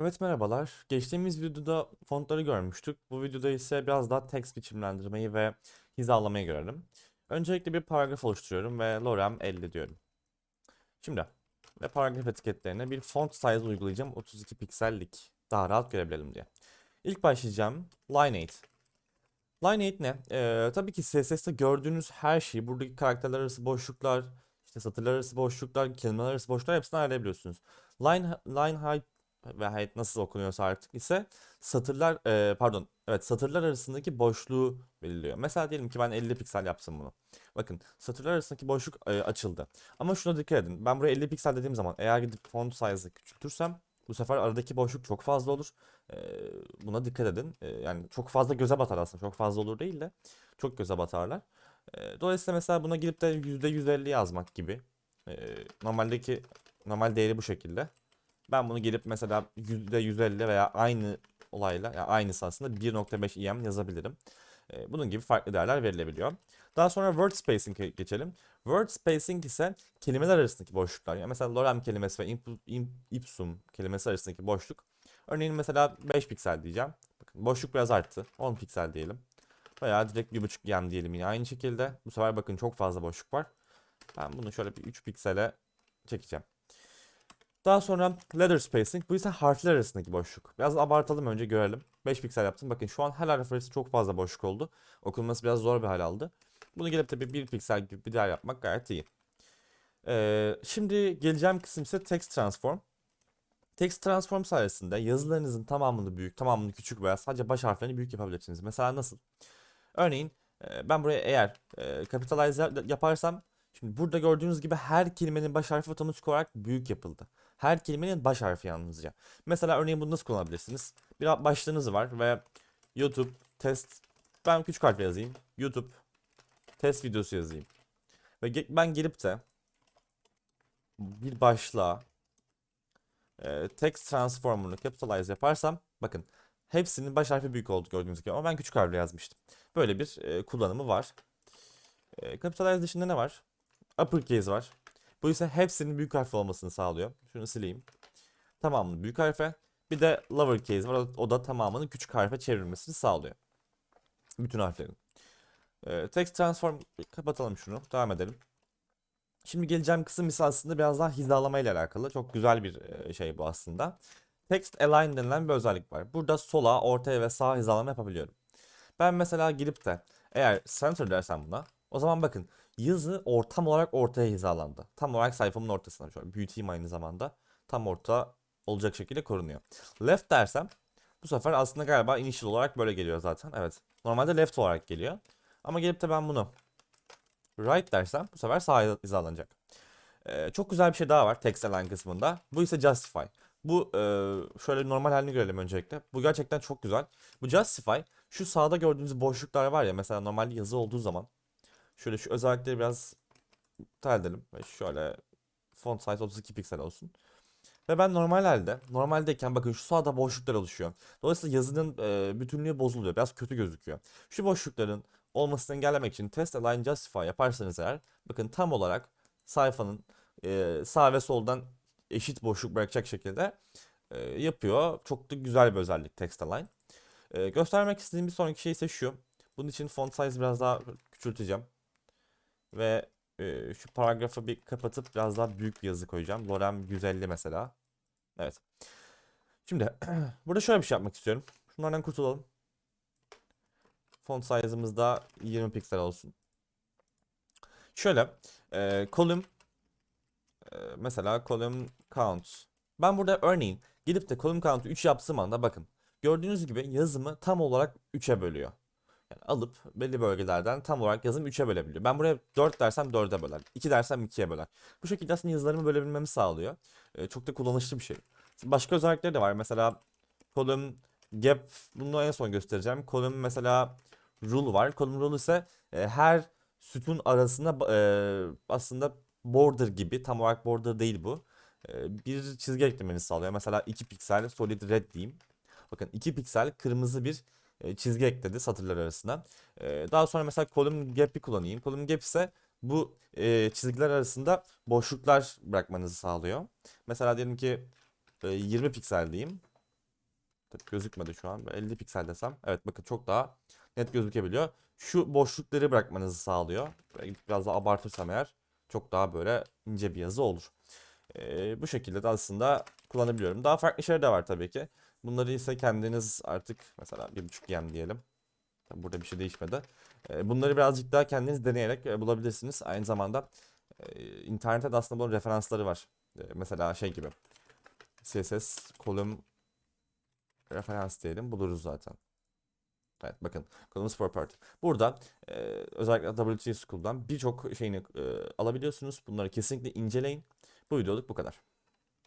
Evet merhabalar. Geçtiğimiz videoda fontları görmüştük. Bu videoda ise biraz daha text biçimlendirmeyi ve hizalamayı görelim. Öncelikle bir paragraf oluşturuyorum ve lorem 50 diyorum. Şimdi ve paragraf etiketlerine bir font size uygulayacağım 32 piksellik daha rahat görebilelim diye. İlk başlayacağım line 8. Line 8 ne? Ee, tabii ki CSS'te gördüğünüz her şeyi buradaki karakterler arası boşluklar, işte satırlar arası boşluklar, kelimeler arası boşluklar hepsini ayarlayabiliyorsunuz. Line, line height ve height nasıl okunuyorsa artık ise satırlar e, pardon evet satırlar arasındaki boşluğu belirliyor. Mesela diyelim ki ben 50 piksel yapsam bunu. Bakın satırlar arasındaki boşluk e, açıldı. Ama şuna dikkat edin. Ben buraya 50 piksel dediğim zaman eğer gidip font size'ı küçültürsem bu sefer aradaki boşluk çok fazla olur. E, buna dikkat edin. E, yani çok fazla göze batar aslında. Çok fazla olur değil de çok göze batarlar. E, dolayısıyla mesela buna gidip de %150 yazmak gibi. E, normaldeki normal değeri bu şekilde. Ben bunu gelip mesela %150 veya aynı olayla yani aynısı aslında 1.5 em yazabilirim. Ee, Bunun gibi farklı değerler verilebiliyor. Daha sonra word spacing'e geçelim. Word spacing ise kelimeler arasındaki boşluklar. Yani mesela lorem kelimesi ve ipsum kelimesi arasındaki boşluk. Örneğin mesela 5 piksel diyeceğim. Bakın boşluk biraz arttı. 10 piksel diyelim. Veya direkt 1.5 em diyelim yine aynı şekilde. Bu sefer bakın çok fazla boşluk var. Ben bunu şöyle bir 3 piksele çekeceğim. Daha sonra letter spacing. Bu ise harfler arasındaki boşluk. Biraz abartalım önce görelim. 5 piksel yaptım. Bakın şu an her harf arası çok fazla boşluk oldu. Okunması biraz zor bir hal aldı. Bunu gelip tabii 1 piksel gibi bir değer yapmak gayet iyi. Ee, şimdi geleceğim kısım ise text transform. Text transform sayesinde yazılarınızın tamamını büyük, tamamını küçük veya sadece baş harflerini büyük yapabilirsiniz. Mesela nasıl? Örneğin e, ben buraya eğer e, capitalize yaparsam Şimdi burada gördüğünüz gibi her kelimenin baş harfi otomatik olarak büyük yapıldı. Her kelimenin baş harfi yalnızca. Mesela örneğin bunu nasıl kullanabilirsiniz? Bir başlığınız var ve YouTube test ben küçük harfle yazayım. YouTube test videosu yazayım. Ve ben gelip de bir başlığa e, text transform'unu capitalize yaparsam bakın hepsinin baş harfi büyük oldu gördüğünüz gibi ama ben küçük harfle yazmıştım. Böyle bir e, kullanımı var. E, capitalize dışında ne var? Uppercase var. Bu ise hepsinin büyük harf olmasını sağlıyor. Şunu sileyim. Tamamını büyük harfe. Bir de lowercase var. O da tamamını küçük harfe çevirmesini sağlıyor. Bütün harflerin. Ee, text transform kapatalım şunu. Devam edelim. Şimdi geleceğim kısım ise aslında biraz daha hizalama ile alakalı. Çok güzel bir e, şey bu aslında. Text align denilen bir özellik var. Burada sola, ortaya ve sağa hizalama yapabiliyorum. Ben mesela girip de eğer center dersem buna o zaman bakın yazı ortam olarak ortaya hizalandı. Tam olarak sayfamın ortasına şöyle büyüteyim aynı zamanda. Tam orta olacak şekilde korunuyor. Left dersem bu sefer aslında galiba initial olarak böyle geliyor zaten. Evet. Normalde left olarak geliyor. Ama gelip de ben bunu right dersem bu sefer sağa hizalanacak. Ee, çok güzel bir şey daha var text align kısmında. Bu ise justify. Bu e, şöyle normal halini görelim öncelikle. Bu gerçekten çok güzel. Bu justify şu sağda gördüğünüz boşluklar var ya mesela normalde yazı olduğu zaman Şöyle şu özellikleri biraz iptal. Ve şöyle font size 32 piksel olsun. Ve ben normal halde, normaldeyken bakın şu sağda boşluklar oluşuyor. Dolayısıyla yazının e, bütünlüğü bozuluyor. Biraz kötü gözüküyor. Şu boşlukların olmasını engellemek için test align justify yaparsanız eğer bakın tam olarak sayfanın e, sağ ve soldan eşit boşluk bırakacak şekilde e, yapıyor. Çok da güzel bir özellik text align. E, göstermek istediğim bir sonraki şey ise şu. Bunun için font size biraz daha küçülteceğim. Ve e, şu paragrafı bir kapatıp biraz daha büyük bir yazı koyacağım. Lorem 150 mesela. Evet. Şimdi burada şöyle bir şey yapmak istiyorum. Şunlardan kurtulalım. Font size'ımız da 20 piksel olsun. Şöyle e, column e, mesela column count. Ben burada örneğin gidip de column count'u 3 yaptığım anda bakın. Gördüğünüz gibi yazımı tam olarak 3'e bölüyor. Yani alıp belli bölgelerden tam olarak yazım 3'e bölebiliyor. Ben buraya 4 dersem 4'e böler. 2 dersem 2'ye böler. Bu şekilde aslında yazılarımı bölebilmemi sağlıyor. Ee, çok da kullanışlı bir şey. Başka özellikleri de var. Mesela column gap bunu en son göstereceğim. Column mesela rule var. Column rule ise e, her sütun arasında e, aslında border gibi tam olarak border değil bu. E, bir çizgi eklemeni sağlıyor. Mesela 2 piksel solid red diyeyim. Bakın 2 piksel kırmızı bir e, çizgi ekledi satırlar arasında. E, daha sonra mesela column gap'i kullanayım. Column gap ise bu e, çizgiler arasında boşluklar bırakmanızı sağlıyor. Mesela diyelim ki 20 piksel diyeyim. Tabii gözükmedi şu an. Böyle 50 piksel desem. Evet bakın çok daha net gözükebiliyor. Şu boşlukları bırakmanızı sağlıyor. Biraz daha abartırsam eğer çok daha böyle ince bir yazı olur. Ee, bu şekilde de aslında kullanabiliyorum. Daha farklı şeyler de var tabii ki. Bunları ise kendiniz artık mesela 1.5 yen diyelim. Burada bir şey değişmedi. Ee, Bunları birazcık daha kendiniz deneyerek e, bulabilirsiniz. Aynı zamanda e, internette de aslında bunun referansları var. E, Mesela şey gibi. CSS kolum referans diyelim buluruz zaten. Evet bakın kolumuz property. Burada e, özellikle WT School'dan birçok şeyini e, alabiliyorsunuz. Bunları kesinlikle inceleyin. Bu videoluk bu kadar.